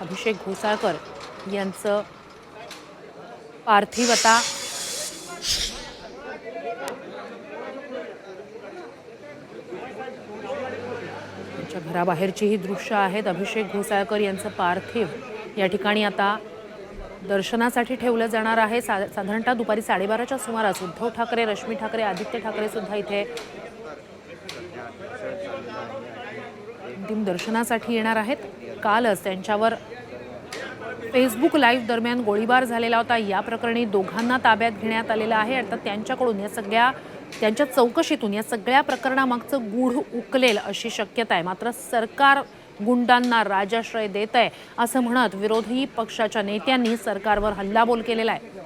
अभिषेक घोसाळकर यांचं पार्थिव आता त्यांच्या घराबाहेरची ही दृश्य आहेत. अभिषेक घोसाळकर यांचं पार्थिव या ठिकाणी आता दर्शनासाठी ठेवलं जाणार आहे. सा साधारणतः दुपारी साडेबाराच्या सुमारास उद्धव ठाकरे रश्मी ठाकरे आदित्य ठाकरे सुद्धा इथे अंतिम दर्शनासाठी येणार आहेत. कालच त्यांच्यावर फेसबुक लाईव्ह दरम्यान गोळीबार झालेला होता. या प्रकरणी दोघांना ताब्यात घेण्यात आलेलं आहे. आता त्यांच्याकडून या सगळ्या त्यांच्या चौकशीतून या सगळ्या प्रकरणामागचं गूढ उकलेल अशी शक्यता आहे. मात्र सरकार गुंडांना राजाश्रय देत आहे असं म्हणत विरोधी पक्षाच्या नेत्यांनी सरकारवर हल्लाबोल केलेला आहे.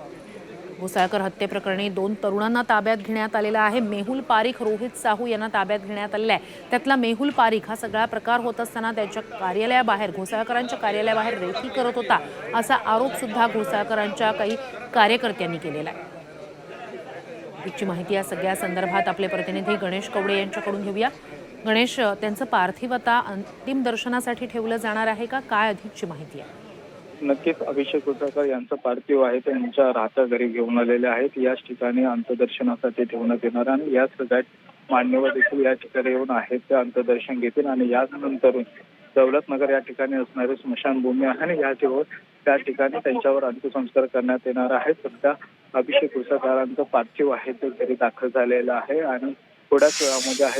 घोसाळकर हत्येप्रकरणी दोन तरुणांना ताब्यात घेण्यात आलेला आहे. मेहुल पारिख रोहित साहू यांना ताब्यात घेण्यात आलेला आहे. त्यातला मेहुल पारिख हा सगळा प्रकार होत असताना त्याच्या कार्यालयाबाहेर घोसाळकरांच्या कार्यालयाबाहेर रेखी करत होता असा आरोप सुद्धा घोसाळकरांच्या काही कार्यकर्त्यांनी केलेला आहे. अधिकची माहिती या सगळ्या संदर्भात आपले प्रतिनिधी गणेश कवडे यांच्याकडून घेऊया. गणेश त्यांचं पार्थिव आता अंतिम दर्शनासाठी ठेवलं जाणार आहे का? काय अधिकची माहिती आहे? नक्कीच अभिषेक उसाकर यांचं पार्थिव आहे. त्यांच्या राहत्या घरी घेऊन आलेले आहेत. याच ठिकाणी अंतदर्शनासाठी ठेवण्यात येणार आणि याच सगळ्यात मान्यवर देखील या ठिकाणी येऊन आहेत. ते अंत्यदर्शन घेतील आणि याच नंतर दौलतनगर या ठिकाणी असणारी स्मशानभूमी आहे आणि या ठिकाणी त्या ठिकाणी त्यांच्यावर अंत्यसंस्कार करण्यात येणार आहेत. सध्या अभिषेक उसाकरांचं पार्थिव आहे. ते घरी दाखल झालेलं आहे आणि थोड्याच वेळामध्ये आहे